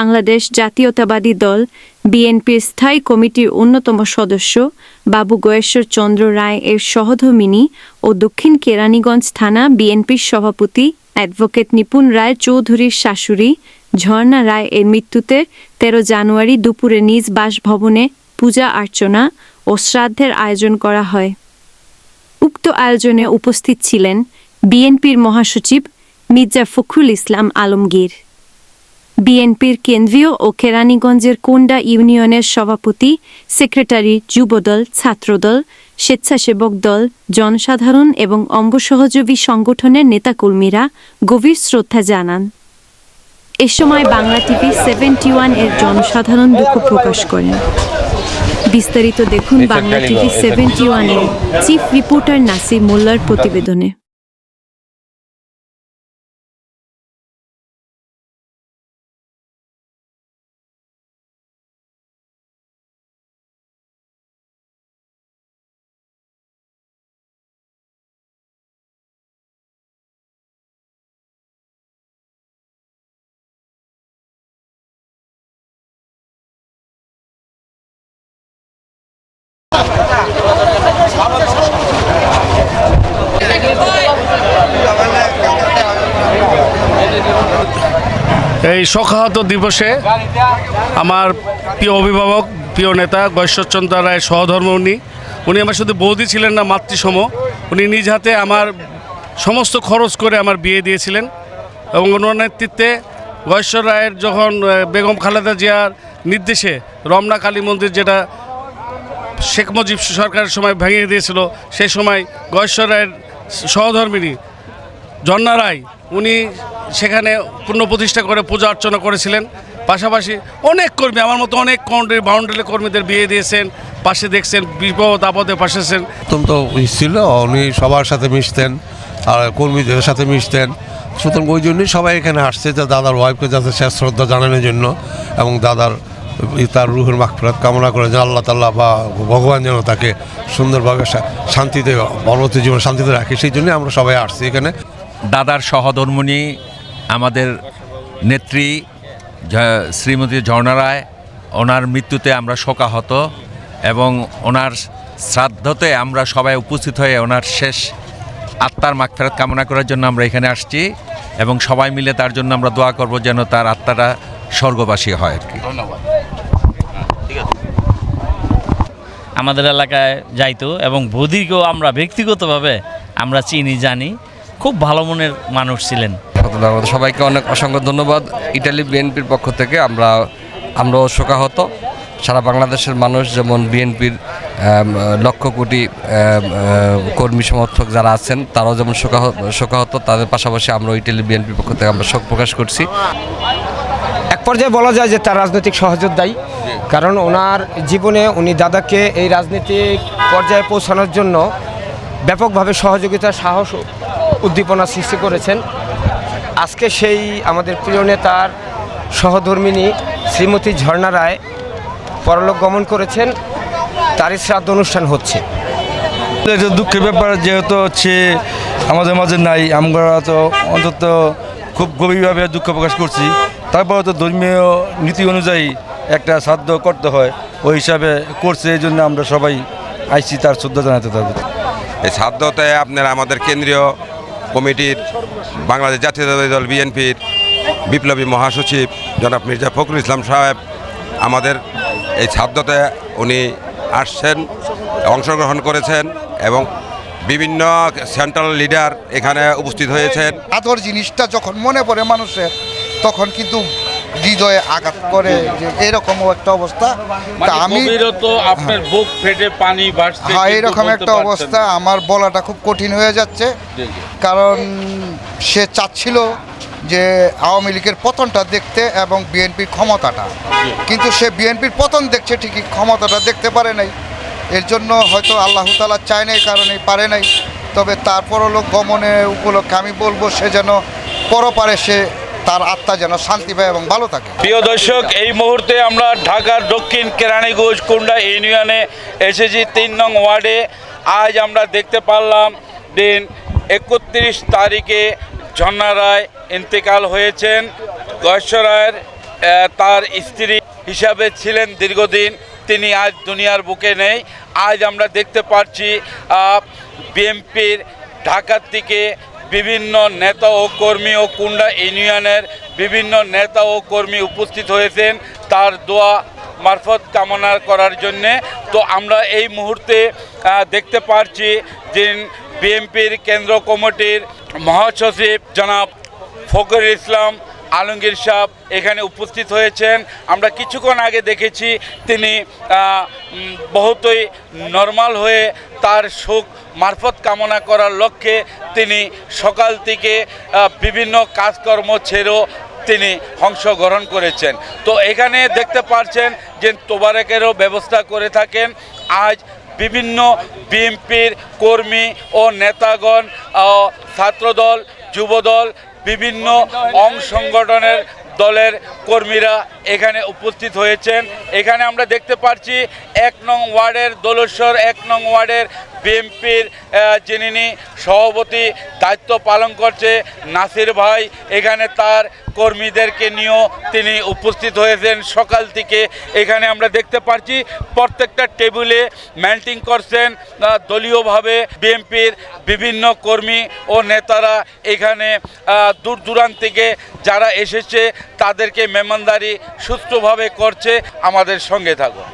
বাংলাদেশ জাতীয়তাবাদী দল, বিএনপির স্থায়ী কমিটির অন্যতম সদস্য বাবু গয়েশ্বর চন্দ্র রায় এর সহধর্মিনী ও দক্ষিণ কেরানীগঞ্জ থানা বিএনপির সভাপতি অ্যাডভোকেট নিপুণ রায় চৌধুরীর শাশুড়ি ঝর্ণা রায় এর মৃত্যুতে তেরো জানুয়ারি দুপুরে নিজ বাসভবনে পূজা অর্চনা ও শ্রাদ্ধের আয়োজন করা হয়। উক্ত আয়োজনে উপস্থিত ছিলেন বিএনপির মহাসচিব মির্জা ফখরুল ইসলাম আলমগীর। বিএনপির কেন্দ্রীয় ও কেরানীগঞ্জের কোন্ডা ইউনিয়নের সভাপতি সেক্রেটারি যুবদল ছাত্রদল স্বেচ্ছাসেবক দল জনসাধারণ এবং অঙ্গসহযোগী সংগঠনের নেতাকর্মীরা গভীর শ্রদ্ধা জানান। এ সময় বাংলা টিভি সেভেন্টি ওয়ানের জনসাধারণ দুঃখ প্রকাশ করেন। বিস্তারিত দেখুন বাংলা টিভি সেভেন্টি ওয়ানের চিফ রিপোর্টার নাসির মোল্লার প্রতিবেদনে। এই শোকাহত দিবসে আমার প্রিয় অভিভাবক, প্রিয় নেতা গৈশ্বরচন্দ্র রায় সহধর্ম উনি। উনি আমার শুধু বৌদি ছিলেন না, মাতৃসম। উনি নিজ হাতে আমার সমস্ত খরচ করে আমার বিয়ে দিয়েছিলেন। এবং ওনার নেতৃত্বে গৈশ্বর রায়ের যখন বেগম খালেদা জিয়ার নির্দেশে রমনা কালী মন্দির যেটা শেখ মুজিব সরকারের সময় ভেঙে দিয়েছিল সেই সময় গয়েশ্বর রায়ের সহধর্মিনী জন্না রায় উনি সেখানে পুণ্য প্রতিষ্ঠা করে পূজা অর্চনা করেছিলেন। পাশাপাশি অনেক কর্মী, আমার মতো অনেক কাউন্টারি বাউন্ডারি কর্মীদের বিয়ে দিয়েছেন, পাশে দেখছেন বিপদ আপদে পাশে আছেন। অত্যন্ত ছিল, উনি সবার সাথে মিশতেন, আর কর্মীদের সাথে মিশতেন। সুতরাং ওই জন্যই সবাই এখানে আসছে, যে দাদার ওয়াইফকে যাতে শেষ শ্রদ্ধা জানানোর জন্য এবং দাদার তার রুহের মাগফিরাত কামনা করে যে আল্লাহ তাল্লাহ বা ভগবান যেন তাকে সুন্দরভাবে শান্তিতে পরবর্তী জীবন শান্তিতে রাখে, সেই জন্যই আমরা সবাই আসছি এখানে। দাদার সহধর্মণী আমাদের নেত্রী শ্রীমতী ঝর্ণা রায় ওনার মৃত্যুতে আমরা শোকাহত এবং ওনার শ্রাদ্ধতে আমরা সবাই উপস্থিত হয়ে ওনার শেষ আত্মার মাগফেরত কামনা করার জন্য আমরা এখানে আসছি এবং সবাই মিলে তার জন্য আমরা দোয়া করব যেন তার আত্মাটা স্বর্গবাসী হয় আর কি। আমাদের এলাকায় যাইতো এবং বৌদিকেও আমরা ব্যক্তিগতভাবে আমরা চিনি জানি। খুব ভালো মনের মানুষ ছিলেন। সবাইকে অনেক অসংখ্য ধন্যবাদ। ইটালি বিএনপির পক্ষ থেকে আমরা আমরাও শোকাহত। সারা বাংলাদেশের মানুষ যেমন বিএনপির লক্ষ কোটি কর্মী সমর্থক যারা আছেন তারাও যেমন শোকাহত শোকাহত তাদের পাশাপাশি আমরা ইটালি বিএনপির পক্ষ থেকে আমরা শোক প্রকাশ করছি। এক পর্যায়ে বলা যায় যে তার রাজনৈতিক সহযোদ্ধাই কারণ ওনার জীবনে উনি দাদাকে এই রাজনৈতিক পর্যায়ে পৌঁছানোর জন্য ব্যাপকভাবে সহযোগিতা সাহস উদ্দীপনা সৃষ্টি করেছেন। আজকে সেই আমাদের প্রিয় নেতার সহধর্মিনী শ্রীমতী ঝর্ণা রায় পরলোক গমন করেছেন তারই শ্রাদ্ধ অনুষ্ঠান হচ্ছে। এটা দুঃখের ব্যাপার যেহেতু হচ্ছে আমাদের মাঝে নাই আমরা তো অন্তত খুব গভীরভাবে দুঃখ প্রকাশ করছি। তারপরে তো ধর্মীয় নীতি অনুযায়ী একটা শ্রাদ্ধ করতে হয় ওই হিসাবে করছে এই জন্য আমরা সবাই আইসি তার শ্রদ্ধা জানাতে তাদের এই সাধ্যতে আপনার আমাদের কেন্দ্রীয় কমিটির বাংলাদেশ জাতীয়তাবাদী দল বিএনপির বিপ্লবী মহাসচিব জনাব মির্জা ফখরুল ইসলাম সাহেব, আমাদের এই ছাদ্যতে উনি আসছেন, অংশগ্রহণ করেছেন এবং বিভিন্ন সেন্ট্রাল লিডার এখানে উপস্থিত হয়েছেন। আদর জিনিসটা যখন মনে পড়ে মানুষের, তখন কিন্তু হৃদয়ে আঘাত করে যে এরকমও একটা অবস্থা। তা আমি আপনার বুক ফেটে পানি ভাসছে হ্যাঁ এরকম একটা অবস্থা আমার বলাটা খুব কঠিন হয়ে যাচ্ছে। কারণ সে চাচ্ছিল যে আওয়ামী লীগের পতনটা দেখতে এবং বিএনপির ক্ষমতাটা। কিন্তু সে বিএনপির পতন দেখছে ঠিকই ক্ষমতাটা দেখতে পারে নাই। এর জন্য হয়তো আল্লাহ তালা চায় নাই কারণে পারে নাই। তবে তারপরও লোক গমনে উপলক্ষে আমি বলব সে যেন পরপারে সে তার আত্মা যেন শান্তি পায় এবং ভালো থাকে। প্রিয় দর্শক, এই মুহূর্তে আমরা ঢাকার দক্ষিণ কেরানীগঞ্জ কুন্ডা ইউনিয়নে এসেছি, তিন নং ওয়ার্ডে। আজ আমরা দেখতে পারলাম দিন একত্রিশ তারিখে ঝর্ণা রায় ইন্তেকাল হয়েছেন। গয়েশ্বর রায়ের তার স্ত্রী হিসাবে ছিলেন দীর্ঘদিন, তিনি আজ দুনিয়ার বুকে নেই। আজ আমরা দেখতে পাচ্ছি বিএমপির ঢাকার থেকে বিভিন্ন নেতা ও কর্মী ও কুন্ডা ইউনিয়নের বিভিন্ন নেতা ও কর্মী উপস্থিত হয়েছেন তার দোয়া মারফত কামনা করার জন্যে। তো আমরা এই মুহূর্তে দেখতে পারছি যে বিএনপির কেন্দ্র কমিটির মহাসচিব জনাব ফখর ইসলাম আলমগীর সাহেব এখানে উপস্থিত হয়েছেন। আমরা কিছুক্ষণ আগে দেখেছি তিনি বহুতই নর্মাল হয়ে তার সুখ মারফত কামনা করার লক্ষ্যে তিনি সকাল থেকে বিভিন্ন কাজকর্ম ছেড়েও তিনি অংশগ্রহণ করেছেন। তো এখানে দেখতে পাচ্ছেন যে তোবারেকেরও ব্যবস্থা করে থাকেন। আজ বিভিন্ন বিএনপির কর্মী ও নেতাগণ ছাত্রদল, যুবদল, বিভিন্ন অং সংগঠনের দলের কর্মীরা এখানে উপস্থিত হয়েছেন। এখানে আমরা দেখতে পাচ্ছি এক নং ওয়ার্ডের দোলেশ্বর, এক নং ওয়ার্ডের বিএনপির যিনি সভাপতি দায়িত্ব পালন করছে নাসির ভাই। এখানে তার কর্মীদেরকে নিয়েও তিনি উপস্থিত হয়েছেন সকাল থেকে। এখানে আমরা দেখতে পাচ্ছি প্রত্যেকটা টেবিলে ম্যান্টিং করছেন দলীয়ভাবে বিএনপির বিভিন্ন কর্মী ও নেতারা এখানে দূর দূরান্ত থেকে যারা এসেছে তাদেরকে মেহমানদারি সুস্থভাবে করছে আমাদের সঙ্গে থাকুন।